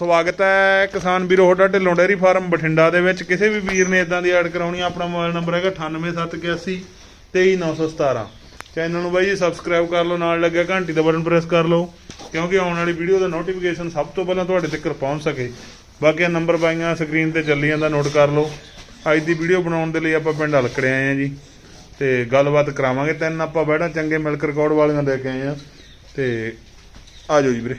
ਸਵਾਗਤ ਹੈ ਕਿਸਾਨ ਵੀਰੋ ਤੁਹਾਡਾ ਢਿੱਲੋਂ ਡੇਅਰੀ ਫਾਰਮ ਬਠਿੰਡਾ ਦੇ ਵਿੱਚ। ਕਿਸੇ ਵੀ ਵੀਰ ਨੇ ਇਦਾਂ ਦੀ ਐਡ ਕਰਾਉਣੀ ਆ, ਆਪਣਾ ਮੋਬਾਈਲ ਨੰਬਰ ਹੈਗਾ 98781 23917 ਚੈਨਲ ਨੂੰ ਬਾਈ ਜੀ ਸਬਸਕ੍ਰਾਈਬ ਕਰ ਲਓ ਨਾਲ ਲੱਗਿਆ ਘੰਟੀ ਦਾ ਬਟਨ ਪ੍ਰੈਸ ਕਰ ਲਓ ਕਿਉਂਕਿ ਆਉਣ ਵਾਲੀ ਵੀਡੀਓ ਦਾ ਨੋਟੀਫਿਕੇਸ਼ਨ ਸਭ ਤੋਂ ਪਹਿਲਾਂ ਤੁਹਾਡੇ ਤੱਕ ਪਹੁੰਚ ਸਕੇ। ਬਾਕੀ ਨੰਬਰ ਪਾਈਆਂ ਸਕਰੀਨ ਤੇ ਚੱਲੀ ਜਾਂਦਾ ਨੋਟ ਕਰ ਲਓ। ਅੱਜ ਦੀ ਵੀਡੀਓ ਬਣਾਉਣ ਦੇ ਲਈ ਆਪਾਂ ਪਿੰਡ ਹਲਕੜੇ ਆਏ ਆ ਜੀ। ਤੇ ਗੱਲਬਾਤ ਕਰਾਵਾਂਗੇ ਤਿੰਨ ਆਪਾਂ ਬੈਠਾ ਚੰਗੇ ਮਿਲਕ ਰਿਕਾਰਡ ਵਾਲੀਆਂ ਲੈ ਕੇ ਆਏ ਆ ਤੇ ਆ ਜਾਓ ਜੀ ਵੀਰੇ।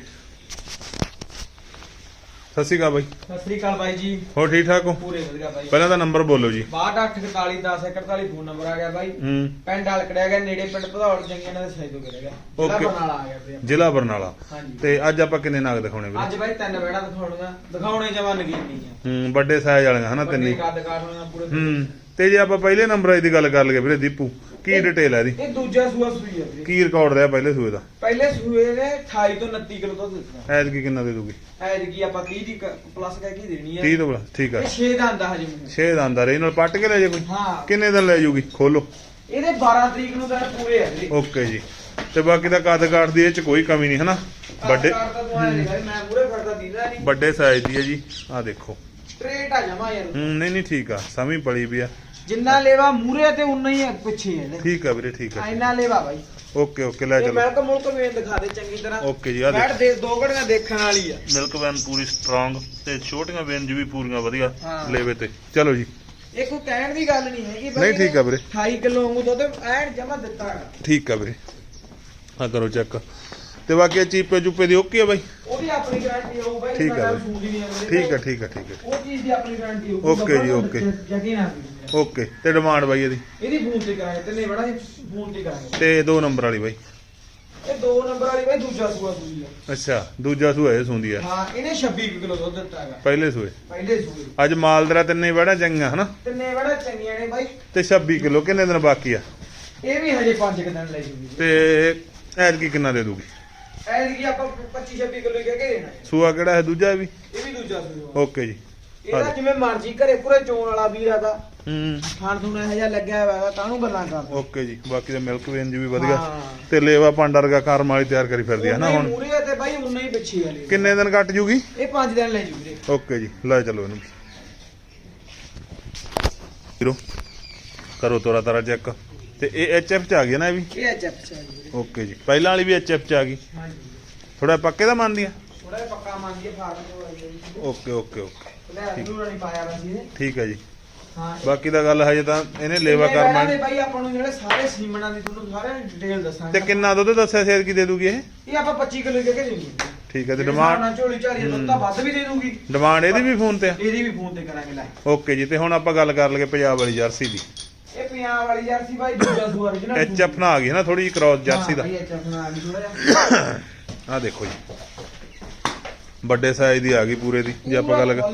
ਸਤਿ ਸ਼੍ਰੀ ਅਕਾਲ ਬਾਈ। ਸਤਿ ਸ੍ਰੀ ਅਕਾਲ ਬਾਈ ਜੀ। ਹੋਰ ਠੀਕ ਠਾਕ ਹੋ? ਪੂਰੇ ਵਧੀਆ ਬਾਈ। ਪਹਿਲਾਂ ਤਾਂ ਨੰਬਰ ਬੋਲੋ ਜੀ। 62411041 ਫੋਨ ਨੰਬਰ ਆ ਗਿਆ ਬਾਈ। ਹੂੰ। ਪਿੰਡ ਹਲਕੜਿਆ ਗਿਆ ਨੇੜੇ ਪਿੰਡ ਭਦੌੜ ਜੰਗੀਆਂ ਦੇ ਸਾਈਡ ਤੋਂ ਗਿਆ। ਜ਼ਿਲ੍ਹਾ Okay. ਬਰਨਾਲਾ ਆ ਗਿਆ ਵੀਰੇ ਜ਼ਿਲ੍ਹਾ ਬਰਨਾਲਾ। ਹਾਂਜੀ। ਤੇ ਅੱਜ ਆਪਾਂ ਕਿੰਨੇ ਨਾਗ ਦਿਖਾਉਣੇ ਵੀਰੇ? ਅੱਜ ਬਾਈ ਤਿੰਨ ਬੈੜਾ ਦਿਖਾਉਣੀਆਂ। ਦਿਖਾਉਣੇ ਜਵਾਨ ਨਗੀਨੀ ਆ ਹੂੰ ਵੱਡੇ ਸਾਈਜ਼ ਵਾਲੀਆਂ ਹਨਾ ਤਿੰਨੇ? ਵੱਡੇ ਕੱਦ ਕਾਠ ਪੂਰੇ ਹੂੰ। ਤੇ ਜੇ ਆਪਾਂ ਪਹਿਲੇ ਨੰਬਰ ਦੀ ਗੱਲ ਕਰ ਲਈਏ ਵੀਰੇ ਦੀਪੂ ਕੀ ਡਿਟੇਲ ਹੈ ਇਹਦੀ? ਇਹ ਦੂਜਾ ਸੂਆ ਸੂਈ ਆ ਵੀਰੇ। ਕੀ ਰਿਕਾਰਡ ਰਿਹਾ ਪਹਿਲੇ ਸੂਏ ਦਾ? ਪਹਿਲੇ ਸੂਏ ਨੇ 28 ਤੋਂ 29 ਕਿਲੋ ਦੁੱਧ ਦਿੱਤਾ। ਐਦ ਕੀ ਕਿੰਨਾ ਦੇ ਦੂਗੀ? ਐਜ ਕੀ ਆਪਾਂ 30 ਦੀ ਪਲੱਸ ਕਹਿ ਕੇ ਦੇਣੀ ਆ। 30 ਤੋਂ ਪਲੱਸ ਠੀਕ ਇਹ 6 ਦਾ ਆਂਦਾ ਹਜੇ ਮੈਨੂੰ। 6 ਦਾ ਅੰਦਰ ਇਹ ਨਾਲ ਪੱਟ ਕੇ ਲੈ ਜੇ ਕੋਈ? ਹਾਂ। ਕਿੰਨੇ ਦਿਨ ਲੈ ਜੂਗੀ ਖੋਲੋ। ਇਹਦੇ 12 ਤਰੀਕ ਨੂੰ ਤਾਂ ਪੂਰੇ ਆ ਵੀਰੇ। ਓਕੇ ਜੀ। ਤੇ ਬਾਕੀ ਦਾ ਕੱਦ ਕਾਠ ਦੀ ਇਹ ਚ ਕੋਈ ਕਮੀ ਨਹੀਂ ਹਨਾ? ਵੱਡੇ ਕਾਰ ਤਾਂ ਤੂੰ ਐਂ ਨੀ ਕਰੀ, ਮੈਂ ਪੂਰੇ ਫੜਦਾ ਦੀਦਾ ਨਹੀਂ। ਵੱਡੇ ਸਾਈਜ਼ ਦੀ ਹੈ ਜੀ। ਆ ਦੇਖੋ। ਸਟ੍ਰੇਟ ਆ ਜਾਵਾਂ ਯਾਰ। ਹੂੰ ਨਹੀਂ ਨਹੀਂ ਠੀਕ ਆ। ਸਮੀ ਪਲੀ ਵੀ ਆ। ਜਿੰਨਾ ਲੇਵਾ ਮੂਰੇ ਤੇ ਉਨਾ ਹੀ ਪਿੱਛੇ ਹੈ ਠੀਕ ਆ ਵੀਰੇ ਠੀਕ ਆ। ਇੰਨਾ ਲੇਵਾ ਬਾਈ। ਓਕੇ ਓਕੇ ਲੈ ਇਹ ਚਲੋ ਮਿਲਕ ਮੁਲਕ ਵੇਨ ਦਿਖਾ ਦੇ ਚੰਗੀ ਤਰ੍ਹਾਂ। ਓਕੇ ਜੀ ਆ ਬੈਠ ਦੇਖੋ ਦੇ ਦੋ ਘੜੀਆਂ ਦੇਖਣ ਵਾਲੀ ਆ। ਮਿਲਕ ਵੈਨ ਪੂਰੀ ਸਟਰੋਂਗ ਤੇ ਛੋਟੀਆਂ ਵੇਨਜ ਵੀ ਪੂਰੀਆਂ ਵਧੀਆ ਹਾਂ। ਲੇਵੇ ਤੇ। ਚਲੋ ਜੀ। ਇਹ ਕੋਈ ਕਹਿਣ ਦੀ ਗੱਲ ਨਹੀਂ ਹੈਗੀ ਨਹੀਂ, ਠੀਕ ਆ ਵੀਰੇ। 28 ਕਿਲੋ ਵਾਂਗੂ ਦੁੱਧ ਐਨ ਜਮਾ ਦਿੱਤਾ। ਠੀਕ ਆ ਵੀਰੇ। ਆ ਕਰੋ ਚੈੱਕ ਤੇ ਬਾਕੀ ਚੀਪੇ ਚੁੱਪੇ ਦੀ ਓਕੇ ਆ ਬਾਈ? ਉਹਦੀ ਆਪਣੀ ਗਾਰੰਟੀ ਹੋਊ ਬਾਈ ਠੀਕ ਸਾਡਾ ਬਾਈ। ਸੂਟ ਹੀ ਠੀਕ ਆ ਠੀਕ ਆ ਠੀਕ ਆ। ਉਹ ਚੀਜ਼ ਦੀ ਆਪਣੀ ਗਾਰੰਟੀ ਹੋਊ Okay ਜੀ, okay। ਯਕੀਨ ਆ। ਓਕੇ ਤੇ ਡਿਮਾਂਡ ਬਾਈ ਇਹਦੀ? ਇਹਦੀ ਫੋਨ ਤੇ ਕਰਾਂਗੇ ਤੇ ਨਹੀਂ ਬੜਾ ਫੋਨ ਤੇ ਕਰਾਂਗੇ। ਤੇ ਦੋ ਨੰਬਰ ਵਾਲੀ ਬਾਈ। ਇਹ ਦੋ ਨੰਬਰ ਵਾਲੀ ਬਾਈ ਦੂਜਾ ਸੂਆ ਸੂਈ ਆ। ਅੱਛਾ ਦੂਜਾ ਸੂਆ ਇਹ ਸੁੰਦੀ ਆ। ਹਾਂ ਇਹਨੇ 26 ਕਿਲੋ ਦੁੱਧ ਦਿੱਤਾ ਹੈਗਾ। ਪਹਿਲੇ ਸੂਏ। ਪਹਿਲੇ ਸੂਏ। ਅੱਜ ਮਾਲਦਰਾ ਤਿੰਨੇ ਵੜਾ ਚੰਗੀਆਂ ਹਨਾ? ਤਿੰਨੇ ਬੜਾ ਚੰਗੀਆਂ ਨੇ ਬਾਈ। ਤੇ 26 ਕਿਲੋ ਕਿੰਨੇ ਦਿਨ ਬਾਕੀ ਆ? ਇਹ ਵੀ ਹਜੇ 5 ਦਿਨ ਲੈ ਜੂਗੀ। ਤੇ ਐਤਕੀ ਕਿੰਨਾ ਦੇ ਦੂਗੀ? ਐਡ ਕੀ ਆਪਾਂ 25 26 ਕਿਲੋ ਕਹਿ ਕੇ ਦੇਣਾ ਹੈ। ਸੂਆ ਕਿਹੜਾ ਹੈ? ਦੂਜਾ ਵੀ? ਇਹ ਵੀ ਦੂਜਾ ਸੂਆ। ਓਕੇ ਜੀ। ਇਹਦਾ ਜਿਵੇਂ ਮਰਜ਼ੀ ਘਰੇ ਪੂਰੇ ਚੋਣ ਵਾਲਾ ਵੀਰ ਆਦਾ ਹੂੰ। ਖਾਣ ਥੂਣ ਇਹੋ ਜਿਹਾ ਲੱਗਿਆ ਹੋਇਆ ਹੈਗਾ ਕਾਹਨੂੰ ਗੱਲਾਂ ਕਰਦਾ ਓਕੇ ਜੀ। ਬਾਕੀ ਦਾ ਮਿਲਕ ਵੇਨ ਜੀ ਵੀ ਵਧੀਆ। ਹਾਂ। ਤੇ ਲੇਵਾ ਪਾਂਡਾ ਵਰਗਾ ਕਰਮ ਵਾਲੀ ਤਿਆਰ ਕਰੀ ਫਿਰਦੀ ਹੈ ਨਾ ਹੁਣ? ਮੂਰੇ ਤੇ ਬਾਈ ਉਨਾ ਹੀ ਪਿੱਛੇ ਵਾਲੇ ਕਿੰਨੇ ਦਿਨ ਕੱਟ ਜੂਗੀ? ਇਹ 5 ਦਿਨ ਲੈ ਜੂ ਵੀਰੇ ਓਕੇ ਜੀ। ਲੈ ਚਲੋ ਇਹਨੂੰ। ਵੀਰੋ ਕਰੋ ਤੋਰਾ ਤਾਰਾ ਚੈੱਕ। ਤੇ ਇਹ ਐਚਐਫ ਚ ਆ ਗਿਆ ਨਾ ਇਹ ਵੀ? ਇਹ ਐਚਐਫ ਚ ਆ ਜੀ ਓਕੇ ਜੀ। ਪਹਿਲਾਂ ਵਾਲੀ ਵੀ ਐਚਐਫ ਚ ਆ ਗਈ? ਹਾਂਜੀ। ਥੋੜਾ ਪੱਕੇ ਦਾ ਮੰਨਦੀ ਆ ਥੋੜਾ ਪੱਕਾ ਮੰਨ ਗਿਆ ਫਾਰਮ ਤੋਂ ਆਈ ਹੈ ਜੀ। Okay okay okay. ਲੈ ਅਲੂ ਨਹੀਂ ਪਾਇਆ ਸੀ ਇਹ ਠੀਕ ਹੈ ਜੀ। ਹਾਂ। ਬਾਕੀ ਦਾ ਗੱਲ ਹਜੇ ਤਾਂ ਇਹਨੇ ਲੇਵਾ ਕਰਨਾ ਦੇ ਬਾਈ ਆਪਾਂ ਨੂੰ ਜਿਹੜੇ ਸਾਰੇ ਸੀਮਨਾਂ ਦੀ ਤੁਹਾਨੂੰ ਸਾਰਿਆਂ ਦੀ ਡਿਟੇਲ ਦੱਸਾਂਗੇ। ਤੇ ਕਿੰਨਾ ਦੁੱਧ ਦੱਸਿਆ ਸੀ ਕੀ ਦੇ ਦੂਗੀ ਇਹ? ਇਹ ਆਪਾਂ 25 ਕਿਲੋ ਕਹਿ ਕੇ ਦੇਣੀ ਠੀਕ ਹੈ ਤੇ ਡਿਮਾਂਡ ਝੋਲੀ ਝਾਰੀ ਦੁੱਧ ਤਾਂ ਵੱਧ ਵੀ ਦੇ ਦੂਗੀ। ਡਿਮਾਂਡ ਇਹਦੀ ਵੀ ਫੋਨ ਤੇ ਆ। ਇਹਦੀ ਵੀ ਫੋਨ ਤੇ ਕਰਾਂਗੇ ਲੈ। ਓਕੇ ਜੀ ਤੇ ਹੁਣ ਆਪਾਂ ਗੱਲ ਕਰ ਲਈਏ ਪੰਜਾਬ ਵਾਲੀ ਜਰਸੀ ਦੀ। ਪੰਜਾਬ ਵਾਲੀ ਜਰਸੀ ਬਾਈ ਦੂਜਾ ਸੂ original ਐਚਐਫ ਨਾ ਆ ਗਈ ਨਾ ਥੋੜੀ ਜਿਹੀ ਕ੍ਰਾਸ ਜਰਸੀ ਦਾ। ਆ ਗਈ ਥੋੜ੍ਹਾ ਜਿਹਾ। ਆ ਦੇਖੋ ਜੀ। ਵੱਡੇ ਸਾਈਜ਼ ਦੀ ਆ ਗਈ ਪੂਰੇ ਦੀ ਜੇ ਆਪਾਂ ਗੱਲ ਕਰ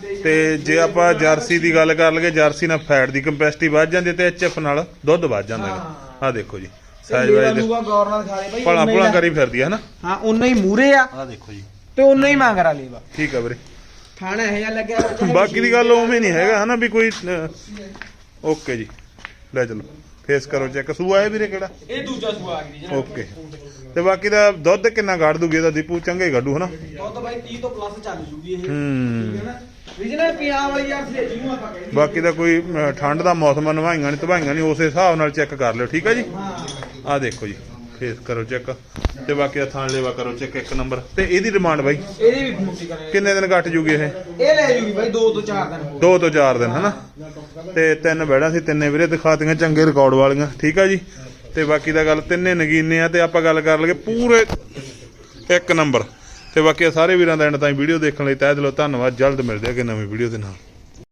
ਦੇ ਤੇ ਜੇ ਆਪਾਂ ਜਰਸੀ ਦੀ ਗੱਲ ਕਰ ਲਈਏ ਜਰਸੀ ਨਾਲ ਫੈਟ ਦੀ ਕੰਪੈਸਿਟੀ ਵੱਧ ਜਾਂਦੀ ਤੇ ਐਚਐਫ ਨਾਲ ਦੁੱਧ ਵੱਧ ਜਾਂਦਾ ਹੈ। ਆ ਦੇਖੋ ਜੀ। ਸਾਈਜ਼ ਵਾਈਜ਼ ਲੂਗਾ ਗੌਰ ਨਾਲ ਖਾ ਲੈ ਬਾਈ ਭਲਾ ਭੁਲਾ ਕਰੀ ਫਿਰਦੀ ਹੈ ਨਾ। ਹਾਂ ਉਨਾ ਹੀ ਮੂਰੇ ਆ। ਆ ਦੇਖੋ ਜੀ। ਤੇ ਉਨਾ ਹੀ ਮੰਗ ਰਾ ਲੇਵਾ ਠੀਕ ਆ ਵੀਰੇ। ਖਾਣਾ ਇਹ ਜਿਹਾ ਲੱਗਿਆ ਬਾਕੀ ਦੀ ਗੱਲ ਉਵੇਂ ਨਹੀਂ ਹੈਗਾ ਹਨਾ ਵੀ ਕੋਈ ਓਕੇ ਜੀ। ਲੈ ਚਲੋ ਫੇਸ ਕਰੋ ਚੈੱਕ। ਸੂਆ ਹੈ ਵੀਰੇ ਕਿਹੜਾ? ਇਹ ਦੂਜਾ ਸੂ ਆ ਗਈ ਓਕੇ। ਤੇ ਬਾਕੀ ਦਾ ਦੁੱਧ ਕਿੰਨਾ ਕੱਢ ਦੂਗੀ ਇਹਦਾ ਦੀਪੂ? ਚੰਗੇ ਕੱਢੂ ਹਨਾ? ਦੁੱਧ ਬਾਈ 30 ਤੋਂ ਪਲੱਸ ਚੱਲ ਜੂਗੀ ਇਹ। ਹੂੰ। ਠੀਕ ਹੈ ਨਾ? ਰੀਜਨਲ ਪੰਜਾਬ ਵਾਲੀ ਜਰਸੀ ਜਿਹਨੂੰ ਆਪਾਂ ਕਹਿੰਦੇ ਬਾਕੀ ਦਾ ਕੋਈ ਠੰਡ ਦਾ ਮੌਸਮ ਨਵਾਈਆਂ ਨਹੀਂ ਧਵਾਈਆਂ ਨਹੀਂ ਉਸੇ ਹਿਸਾਬ ਨਾਲ ਚੈੱਕ ਕਰ ਲਿਓ ਠੀਕ ਆ ਜੀ? ਹਾਂ। ਆ ਦੇਖੋ ਜੀ। ਫੇਸ ਕਰੋ ਚੈੱਕ ਤੇ ਬਾਕੀ ਦਾ ਥਾਣ ਲੈਵਾ ਕਰੋ ਚੈੱਕ ਇੱਕ ਨੰਬਰ। ਤੇ ਇਹਦੀ ਡਿਮਾਂਡ ਬਾਈ? ਇਹਦੀ ਵੀ ਤੇ ਕਰਾਂਗੇ ਕਿੰਨੇ ਦਿਨ ਕੱਟ ਜੂਗੀ ਇਹ? ਇਹ ਲੈ ਜੂਗੀ ਬਾਈ 2 ਤੋਂ 4 ਦਿਨ ਹੋਰ। ਦੋ ਤੋਂ ਚਾਰ ਦਿਨ ਹਨਾ? ਤੇ ਤਿੰਨ ਬੈੜਾਂ ਸੀ ਤਿੰਨੇ ਵੀਰੇ ਦਿਖਾਤੀਆਂ ਚੰਗੇ ਰਿਕਾਰਡ ਵਾਲੀਆਂ ਠੀਕ ਆ ਜੀ? ਤੇ ਬਾਕੀ ਦਾ ਗੱਲ ਤਿੰਨੇ ਨਗੀਨੇ ਆ ਤੇ ਆਪਾਂ ਗੱਲ ਕਰ ਲਈਏ ਪੂਰੇ ਇੱਕ ਨੰਬਰ। ਤੇ ਬਾਕੀ ਸਾਰੇ ਵੀਰਾਂ ਦਾ ਐਂਡ ਤਾਈਂ ਵੀਡੀਓ ਦੇਖਣ ਲਈ ਤਹਿ ਦਿਲੋਂ ਧੰਨਵਾਦ। ਜਲਦ ਮਿਲਦੇ ਆ ਕਿ ਨਵੀਂ ਵੀਡੀਓ ਦੇ ਨਾਲ।